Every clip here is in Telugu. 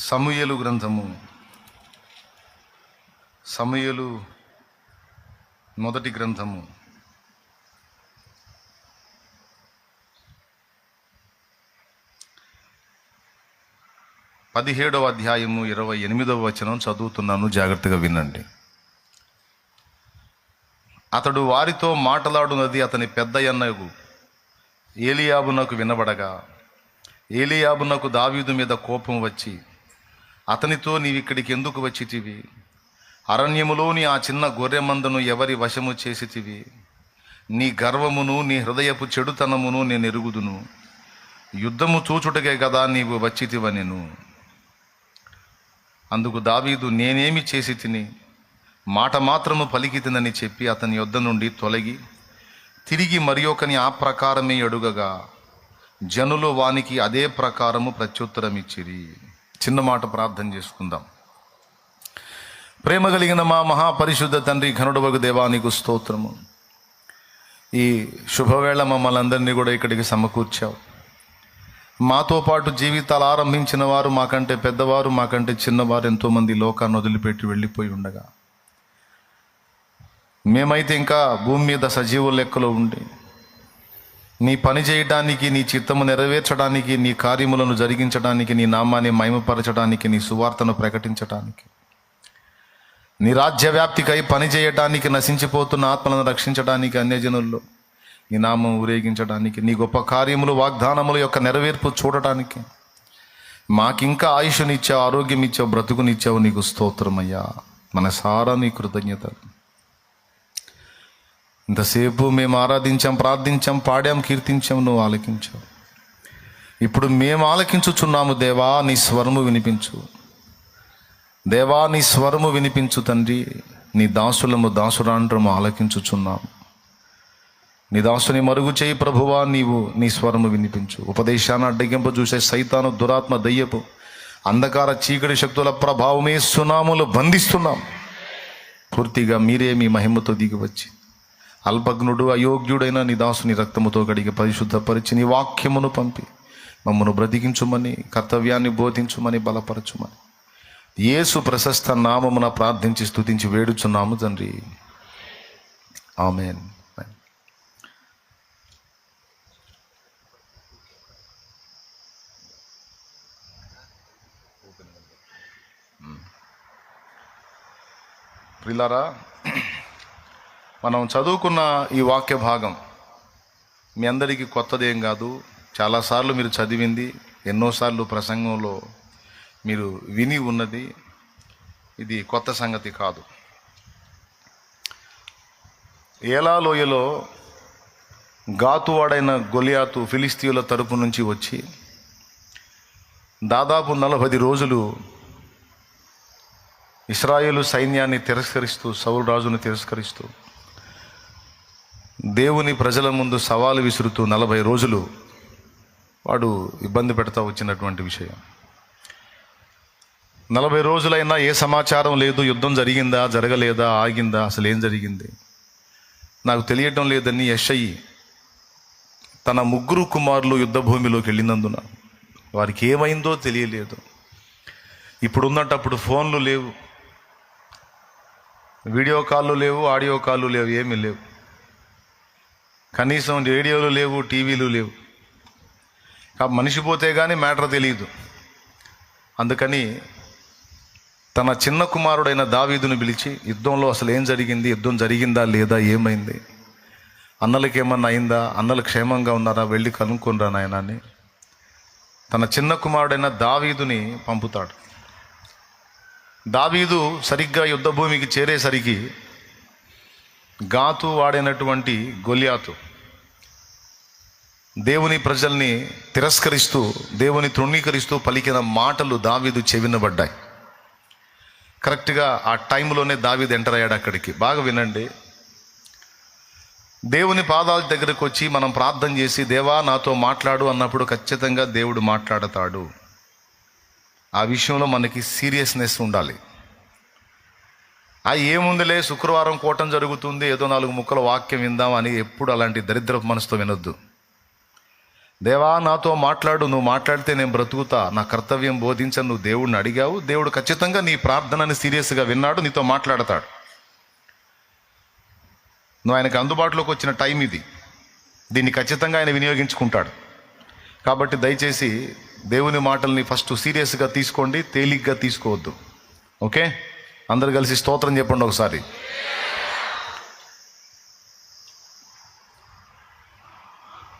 సమూయలు గ్రంథము. సమూయలు మొదటి గ్రంథము. పదిహేడవ అధ్యాయము ఇరవై ఎనిమిదవ వచనం చదువుతున్నాను జాగ్రత్తగా వినండి. అతడు వారితో మాట్లాడునది అతని పెద్దయన్నకు ఏలియాబునకు వినబడగా. ఏలియాబునకు దావీదు మీద కోపం వచ్చి అతనితో నీవిక్కడికి ఎందుకు వచ్చితివి అరణ్యములోని ఆ చిన్న గొర్రె మందను ఎవరి వశము చేసితివి? నీ గర్వమును నీ హృదయపు చెడుతనమును నేను ఎరుగుదును. యుద్ధము చూచుటకే కదా నీవు వచ్చితివనెను అందుకు దావీదు నేనేమి చేసి తిని మాట మాత్రము పలికితినని చెప్పి అతని యొద్ద నుండి తొలగి తిరిగి మరి ఒకని ఆ ప్రకారమే అడుగగా జనులు వానికి అదే ప్రకారము ప్రత్యుత్తరం ఇచ్చిరి చిన్న మాట ప్రార్థన చేసుకుందాం. ప్రేమ కలిగిన మా మహాపరిశుద్ధ తండ్రి ఘనుడవగు దేవానికి స్తోత్రము. ఈ శుభవేళ మమ్మల్ని అందరినీ కూడా ఇక్కడికి సమకూర్చావు. మాతో పాటు జీవితాలు ఆరంభించిన వారు మాకంటే పెద్దవారు మాకంటే చిన్నవారు ఎంతోమంది లోకాన్ని వదిలిపెట్టి వెళ్ళిపోయి ఉండగా. మేమైతే ఇంకా భూమి మీద సజీవ లెక్కలో ఉండి నీ పని చేయడానికి నీ చిత్తము నెరవేర్చడానికి నీ కార్యములను జరిగించడానికి నీ నామాన్ని మహిమపరచడానికి నీ సువార్తను ప్రకటించడానికి. నీ రాజ్య వ్యాప్తికై పని నశించిపోతున్న ఆత్మలను రక్షించడానికి అన్యజనుల్లో నీ నామం ఊరేగించడానికి నీ గొప్ప కార్యములు వాగ్దానముల యొక్క నెరవేర్పు చూడటానికి మాకింకా ఆయుష్నిచ్చావు ఆరోగ్యం ఇచ్చావు బ్రతుకునిచ్చావు నీకు స్తోత్రమయ్యా. మన సారా నీ కృతజ్ఞతలు. ఇంతసేపు మేము ఆరాధించాం ప్రార్థించాం పాడాం కీర్తించాం నువ్వు ఆలకించావు. ఇప్పుడు మేము ఆలకించుచున్నాము దేవా నీ స్వరము వినిపించు. దేవా నీ స్వరము వినిపించు తండ్రి. నీ దాసులము దాసురాండ్రము ఆలకించుచున్నాము. నీ దాసుని మరుగు చేయి ప్రభువా నీవు నీ స్వరము వినిపించు. ఉపదేశాన్ని అడ్డగింపు చూసే సైతాను దురాత్మ దయ్యపు అంధకార చీకటి శక్తుల ప్రభావమే సునాములు బంధిస్తున్నాం. పూర్తిగా మీరే మీ మహిమతో దిగివచ్చింది అల్పజ్ఞుడు అయోగ్యుడైన నీ దాసుని రక్తముతో కడిగి పరిశుద్ధపరిచి నీ వాక్యమును పంపి. మమ్మను బ్రతికించుమని కర్తవ్యాన్ని బోధించుమని బలపరచుమని. యేసు ప్రశస్త నామమున ప్రార్థించి స్థుతించి వేడుచున్నాము తండ్రి. ఆమెన్. ప్రిలారా మనం చదువుకున్న ఈ వాక్య భాగం మీ అందరికీ కొత్తదేం కాదు. చాలాసార్లు మీరు చదివింది ఎన్నోసార్లు ప్రసంగంలో మీరు విని ఉన్నది. ఇది కొత్త సంగతి కాదు. ఏలాలోయలో గాతువాడైన గొలియాతు ఫిలిస్తీయుల తరపు నుంచి వచ్చి దాదాపు నలభై రోజులు ఇస్రాయేలు సైన్యాన్ని తిరస్కరిస్తూ సౌలు రాజును తిరస్కరిస్తూ దేవుని ప్రజల ముందు సవాలు విసురుతూ నలభై రోజులు వాడు ఇబ్బంది పెడతా వచ్చినటువంటి విషయం. నలభై రోజులైనా ఏ సమాచారం లేదు యుద్ధం జరిగిందా జరగలేదా ఆగిందా అసలు ఏం జరిగింది? నాకు తెలియటం లేదని యషయి తన ముగ్గురు కుమారులు యుద్ధ భూమిలోకి వెళ్ళినందున వారికి ఏమైందో తెలియలేదు. ఇప్పుడున్నటప్పుడు ఫోన్లు లేవు వీడియో కాళ్ళు లేవు ఆడియో కాళ్ళు లేవు ఏమీ లేవు. కనీసం రేడియోలు లేవు టీవీలు లేవు. మనిషి పోతే కానీ మ్యాటర్ తెలియదు అందుకని తన చిన్న కుమారుడైన దావీదును పిలిచి యుద్ధంలో అసలు ఏం జరిగింది? యుద్ధం జరిగిందా? లేదా? ఏమైంది? అన్నలకి ఏమన్నా అయిందా? అన్నలు క్షేమంగా ఉన్నారా? వెళ్ళి కనుక్కొనరా నాయన అని తన చిన్న కుమారుడైన దావీదుని పంపుతాడు. దావీదు సరిగ్గా యుద్ధభూమికి చేరేసరికి గాతు వాడైనటువంటి గొలియాతు. దేవుని ప్రజల్ని తిరస్కరిస్తూ దేవుని తృణీకరిస్తూ పలికిన మాటలు దావీదు చెవినబడ్డాయి. కరెక్ట్గా ఆ టైంలోనే దావీదు ఎంటర్ అయ్యాడు అక్కడికి. బాగా వినండి. దేవుని పాదాల దగ్గరకు వచ్చి మనం ప్రార్థన చేసి దేవా నాతో మాట్లాడు అన్నప్పుడు ఖచ్చితంగా దేవుడు మాట్లాడతాడు. ఆ విషయంలో మనకి సీరియస్నెస్ ఉండాలి. ఆ ఏముందిలే శుక్రవారం కూటం జరుగుతుంది ఏదో నాలుగు ముక్కల వాక్యం విందాం అని ఎప్పుడు అలాంటి దరిద్ర మనసుతో వినొద్దు. దేవా నాతో మాట్లాడు నువ్వు మాట్లాడితే నేను బ్రతుకుతా. నా కర్తవ్యం బోధించను నువ్వు దేవుడిని అడిగావు. దేవుడు ఖచ్చితంగా నీ ప్రార్థనని సీరియస్గా విన్నాడు నీతో మాట్లాడతాడు. నువ్వు ఆయనకు అందుబాటులోకి వచ్చిన టైం ఇది. దీన్ని ఖచ్చితంగా ఆయన వినియోగించుకుంటాడు. కాబట్టి దయచేసి దేవుని మాటల్ని ఫస్ట్ సీరియస్గా తీసుకోండి తేలిగ్గా తీసుకోవద్దు. ఓకే? అందరు కలిసి స్తోత్రం చెప్పండి ఒకసారి.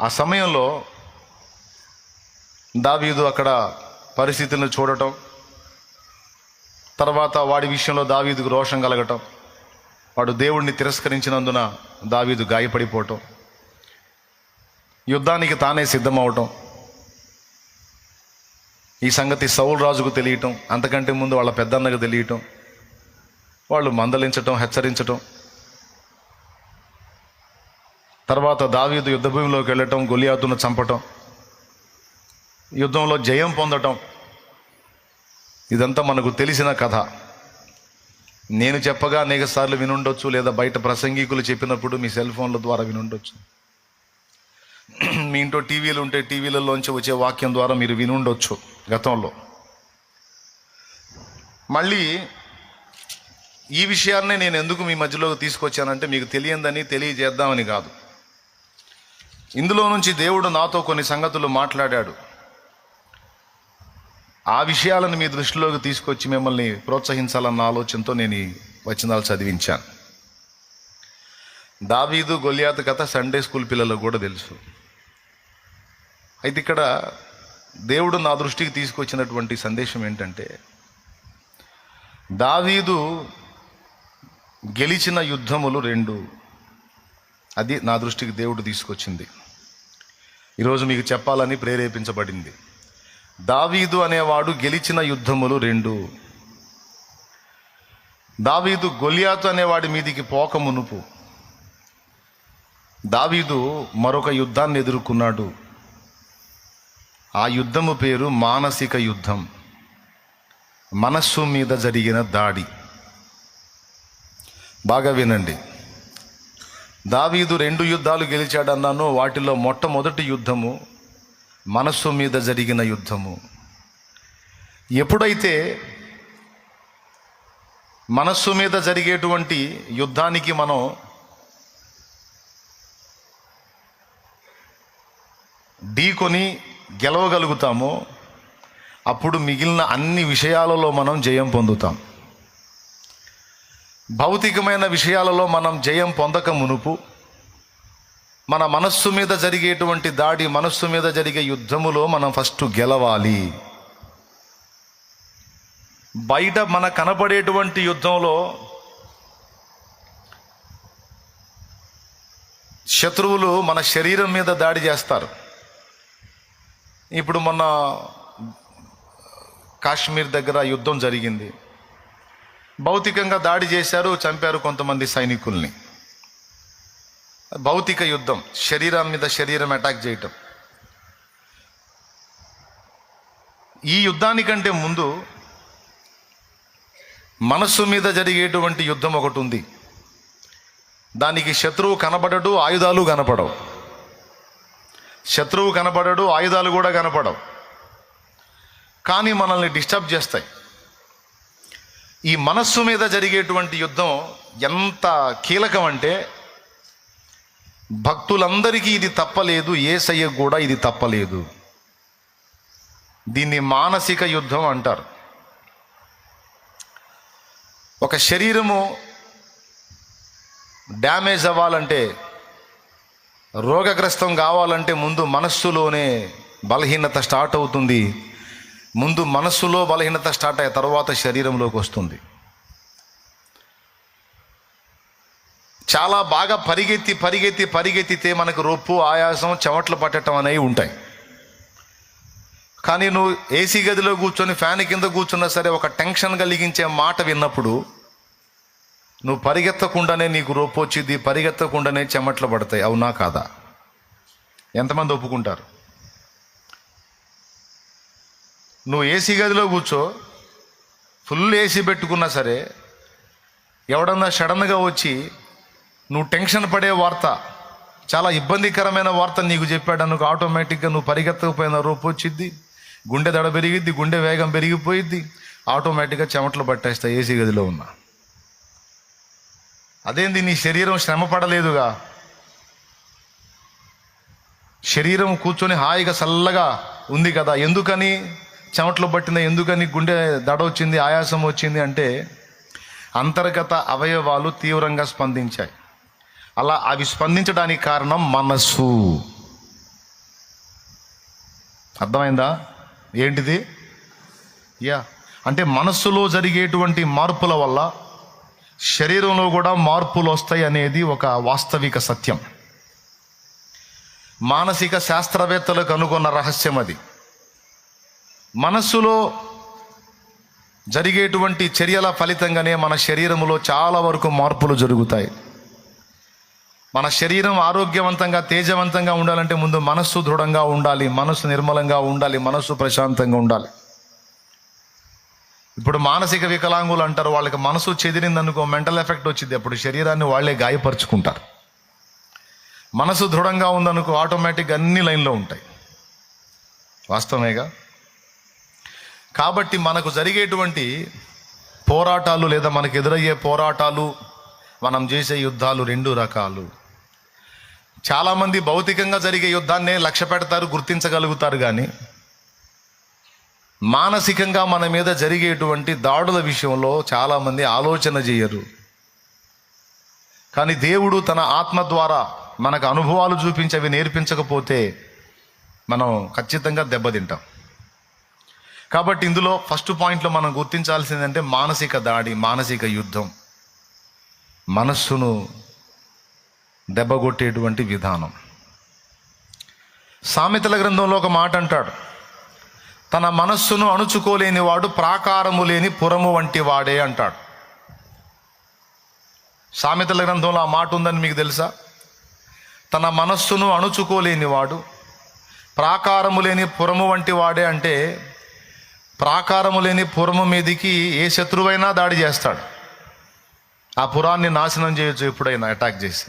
ఆ సమయంలో దావీదు అక్కడ పరిస్థితులను చూడటం తర్వాత వాడి విషయంలో దావీదుకు రోషం కలగటం వాడు దేవుణ్ణి తిరస్కరించినందున దావీదు గాయపడిపోవటం యుద్ధానికి తానే సిద్ధమవటం ఈ సంగతి సౌల్ రాజుకు తెలియటం అంతకంటే ముందు వాళ్ళ పెద్దన్నకు తెలియటం వాళ్ళు మందలించటం హెచ్చరించటం. తర్వాత దావీదు యుద్ధభూమిలోకి వెళ్ళటం గొలియాతును చంపటం. యుద్ధంలో జయం పొందటం. ఇదంతా మనకు తెలిసిన కథ. నేను చెప్పగా అనేక సార్లు వినుండొచ్చు లేదా బయట ప్రసంగికులు చెప్పినప్పుడు మీ సెల్ ఫోన్ల ద్వారా వినుండొచ్చు. మీ ఇంట్లో టీవీలు ఉంటే టీవీలలోంచి వచ్చే వాక్యం ద్వారా మీరు వినుండొచ్చు గతంలో. మళ్ళీ ఈ విషయాన్నే నేను ఎందుకు మీ మధ్యలోకి తీసుకొచ్చానంటే మీకు తెలియందని తెలియజేద్దామని కాదు. ఇందులో నుంచి దేవుడు నాతో కొన్ని సంగతులు మాట్లాడాడు. ఆ విషయాలను మీ దృష్టిలోకి తీసుకొచ్చి మిమ్మల్ని ప్రోత్సహించాలన్న ఆలోచనతో నేను ఈ వచనాలు చదివించాను. దావీదు గొలియాత్ కథ సండే స్కూల్ పిల్లలకు కూడా తెలుసు. అయితే ఇక్కడ దేవుడు నా దృష్టికి తీసుకొచ్చినటువంటి సందేశం ఏంటంటే దావీదు గెలిచిన యుద్ధములు రెండు. అది నా దృష్టికి దేవుడు తీసుకొచ్చింది. ఈరోజు మీకు చెప్పాలని ప్రేరేపించబడింది. దావీదు అనేవాడు గెలిచిన యుద్ధములు రెండు. దావీదు గొలియాతు అనేవాడి మీదికి పోక మునుపు దావీదు మరొక యుద్ధాన్ని ఎదుర్కొన్నాడు. ఆ యుద్ధము పేరు మానసిక యుద్ధం. మనస్సు మీద జరిగిన దాడి. బాగా వినండి. దావీదు రెండు యుద్ధాలు గెలిచాడన్నాను వాటిలో మొట్టమొదటి యుద్ధము మనస్సు మీద జరిగిన యుద్ధము. ఎప్పుడైతే మనస్సు మీద జరిగేటువంటి యుద్ధానికి మనం ఢీకొని గెలవగలుగుతామో అప్పుడు మిగిలిన అన్ని విషయాలలో మనం జయం పొందుతాం. భౌతికమైన విషయాలలో మనం జయం పొందక మునుపు మన మనస్సు మీద జరిగేటువంటి దాడి మనస్సు మీద జరిగే యుద్ధములో మనం ఫస్ట్ గెలవాలి. బయట మన కనపడేటువంటి యుద్ధంలో శత్రువులు మన శరీరం మీద దాడి చేస్తారు. ఇప్పుడు మొన్న కాశ్మీర్ దగ్గర యుద్ధం జరిగింది. భౌతికంగా దాడి చేశారు చంపారు కొంతమంది సైనికుల్ని. భౌతిక యుద్ధం శరీరం మీద శరీరం అటాక్ చేయటం. ఈ యుద్ధానికంటే ముందు మనస్సు మీద జరిగేటువంటి యుద్ధం ఒకటి ఉంది. దానికి శత్రువు కనబడడు ఆయుధాలు కనపడవు. శత్రువు కనపడడు ఆయుధాలు కూడా కనపడవు. కానీ మనల్ని డిస్టర్బ్ చేస్తాయి. ఈ మనస్సు మీద జరిగేటువంటి యుద్ధం ఎంత కీలకం అంటే భక్తులందరికీ ఇది తప్పలేదు ఏసయ్య కూడా ఇది తప్పలేదు. దీన్ని మానసిక యుద్ధం అంటారు. ఒక శరీరము డ్యామేజ్ అవ్వాలంటే రోగగ్రస్తం కావాలంటే ముందు మనస్సులోనే బలహీనత స్టార్ట్ అవుతుంది. ముందు మనస్సులో బలహీనత స్టార్ట్ అయిన తర్వాత శరీరంలోకి వస్తుంది. చాలా బాగా పరిగెత్తి పరిగెత్తి పరిగెత్తితే మనకు రొప్పు ఆయాసం చెమట్లు పట్టడం అనేవి ఉంటాయి. కానీ నువ్వు ఏసీ గదిలో కూర్చొని ఫ్యాన్ కింద కూర్చున్నా సరే ఒక టెన్షన్ కలిగించే మాట విన్నప్పుడు నువ్వు పరిగెత్తకుండానే నీకు రొప్పు వచ్చింది పరిగెత్తకుండానే చెమట్లు పడతాయి. అవునా కాదా? ఎంతమంది ఒప్పుకుంటారు? నువ్వు ఏసీ గదిలో కూర్చో ఫుల్ ఏసీ పెట్టుకున్నా సరే ఎవడన్నా సడన్గా వచ్చి నువ్వు టెన్షన్ పడే వార్త చాలా ఇబ్బందికరమైన వార్త నీకు చెప్పాడు అనుకు ఆటోమేటిక్గా నువ్వు పరిగెత్తకపోయిన రూపు వచ్చిద్ది గుండె దడ పెరిగిద్ది గుండె వేగం పెరిగిపోయిద్ది ఆటోమేటిక్గా చెమటలు పట్టేస్తాయి ఏసీ గదిలో ఉన్నా. అదేంది నీ శరీరం శ్రమ పడలేదుగా? శరీరం కూర్చొని హాయిగా చల్లగా ఉంది కదా ఎందుకని? చెమటలు పట్టిన ఎందుకని గుండె దడ వచ్చింది ఆయాసం వచ్చింది అంటే అంతర్గత అవయవాలు తీవ్రంగా స్పందించాయి. అలా అవి స్పందించడానికి కారణం మనస్సు. అర్థమైందా? ఏంటిది? యా. అంటే మనస్సులో జరిగేటువంటి మార్పుల వల్ల శరీరంలో కూడా మార్పులు వస్తాయి అనేది ఒక వాస్తవిక సత్యం. మానసిక శాస్త్రవేత్తలు కనుగొన్న రహస్యం అది. మనస్సులో జరిగేటువంటి చర్యల ఫలితంగానే మన శరీరంలో చాలా వరకు మార్పులు జరుగుతాయి. మన శరీరం ఆరోగ్యవంతంగా తేజవంతంగా ఉండాలంటే ముందు మనస్సు దృఢంగా ఉండాలి మనస్సు నిర్మలంగా ఉండాలి మనస్సు ప్రశాంతంగా ఉండాలి. ఇప్పుడు మానసిక వికలాంగులు అంటారు వాళ్ళకి మనసు చెదిరిందనుకో మెంటల్ ఎఫెక్ట్ వచ్చింది అప్పుడు శరీరాన్ని వాళ్ళే గాయపరుచుకుంటారు. మనసు దృఢంగా ఉందనుకో ఆటోమేటిక్గా అన్ని లైన్లో ఉంటాయి. వాస్తవమేగా? కాబట్టి మనకు జరిగేటువంటి పోరాటాలు లేదా మనకు ఎదురయ్యే పోరాటాలు మనం చేసే యుద్ధాలు రెండు రకాలు. చాలామంది భౌతికంగా జరిగే యుద్ధాన్నే లక్ష్య పెడతారు గుర్తించగలుగుతారు కానీ మానసికంగా మన మీద జరిగేటువంటి దాడుల విషయంలో చాలామంది ఆలోచన చేయరు. కానీ దేవుడు తన ఆత్మ ద్వారా మనకు అనుభవాలు చూపించి అవి నేర్పించకపోతే మనం ఖచ్చితంగా దెబ్బతింటాం. కాబట్టి ఇందులో ఫస్ట్ పాయింట్లో మనం గుర్తించాల్సిందంటే మానసిక దాడి మానసిక యుద్ధం. మనస్సును దెబ్బగొట్టేటువంటి విధానం. సామెతల గ్రంథంలో ఒక మాట అంటాడు తన మనస్సును అణుచుకోలేని వాడు ప్రాకారము లేని పురము వంటి వాడే అంటాడు. సామెతల గ్రంథంలో ఆ మాట ఉందని మీకు తెలుసా? తన మనస్సును అణుచుకోలేని వాడు ప్రాకారము లేని పురము వంటి వాడే అంటే ప్రాకారము లేని పురము మీదికి ఏ శత్రువైనా దాడి చేస్తాడు. ఆ పురాన్ని నాశనం చేయొచ్చు ఎప్పుడైనా అటాక్ చేసి.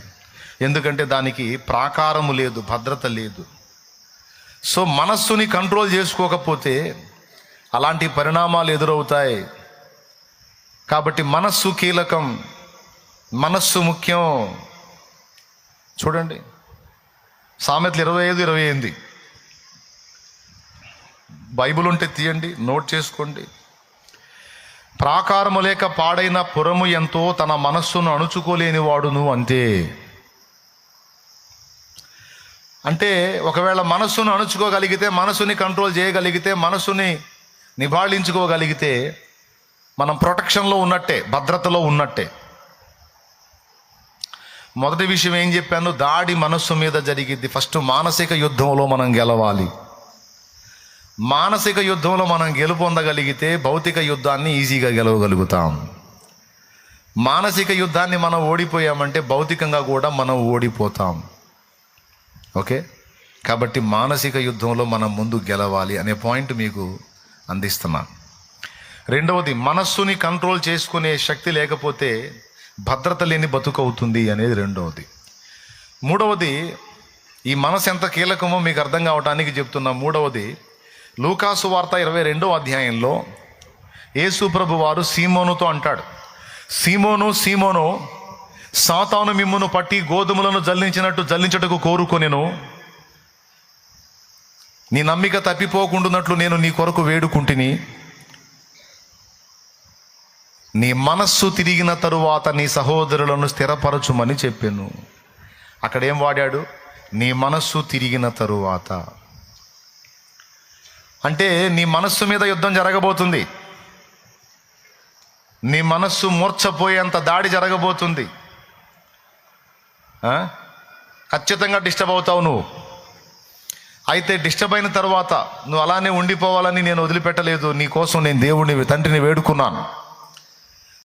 ఎందుకంటే దానికి ప్రాకారము లేదు భద్రత లేదు. సో మనస్సుని కంట్రోల్ చేసుకోకపోతే అలాంటి పరిణామాలు ఎదురవుతాయి. కాబట్టి మనస్సు కీలకం మనస్సు ముఖ్యం. చూడండి. సామెతలు ఇరవై ఐదు ఇరవై ఎనిమిది. బైబిల్ ఉంటే తీయండి నోట్ చేసుకోండి. ప్రాకారము లేక పాడైన పురము ఎంతో తన మనస్సును అణుచుకోలేని వాడును అంతే. అంటే ఒకవేళ మనస్సును అణుచుకోగలిగితే మనసుని కంట్రోల్ చేయగలిగితే మనసుని నివాళించుకోగలిగితే మనం ప్రొటెక్షన్లో ఉన్నట్టే భద్రతలో ఉన్నట్టే. మొదటి విషయం ఏం చెప్పాను? దాడి మనస్సు మీద జరిగిద్ది. ఫస్ట్ మానసిక యుద్ధంలో మనం గెలవాలి. మానసిక యుద్ధంలో మనం గెలుపొందగలిగితే భౌతిక యుద్ధాన్ని ఈజీగా గెలవగలుగుతాం. మానసిక యుద్ధాన్ని మనం ఓడిపోయామంటే భౌతికంగా కూడా మనం ఓడిపోతాం. ఓకే? కాబట్టి మానసిక యుద్ధంలో మనం ముందు గెలవాలి అనే పాయింట్ మీకు అందిస్తున్నాను రెండవది మనస్సుని కంట్రోల్ చేసుకునే శక్తి లేకపోతే భద్రత లేని బతుకవుతుంది అనేది రెండవది. మూడవది ఈ మనసు ఎంత కీలకమో మీకు అర్థం కావడానికి చెప్తున్నా. మూడవది లూకాసు వార్త ఇరవై రెండో అధ్యాయంలో యేసుప్రభు వారు సీమోనుతో అంటాడు సీమోను సీమోను సాతాను మిమ్మును పట్టి గోధుమలను జల్లించినట్టు జల్లించటకు కోరుకొనెను. నీ నమ్మిక తప్పిపోకుండానట్లు నేను నీ కొరకు వేడుకుంటుని. నీ మనస్సు తిరిగిన తరువాత నీ సహోదరులను స్థిరపరచుమని చెప్పాను. అక్కడేం వాడాడు? నీ మనస్సు తిరిగిన తరువాత. అంటే నీ మనస్సు మీద యుద్ధం జరగబోతుంది. నీ మనస్సు మూర్చపోయేంత దాడి జరగబోతుంది. ఖచ్చితంగా డిస్టర్బ్ అవుతావు నువ్వు. అయితే డిస్టర్బ్ అయిన తర్వాత నువ్వు అలానే ఉండిపోవాలని నేను వదిలిపెట్టలేదు. నీ కోసం నేను దేవుడిని తండ్రిని వేడుకున్నాను.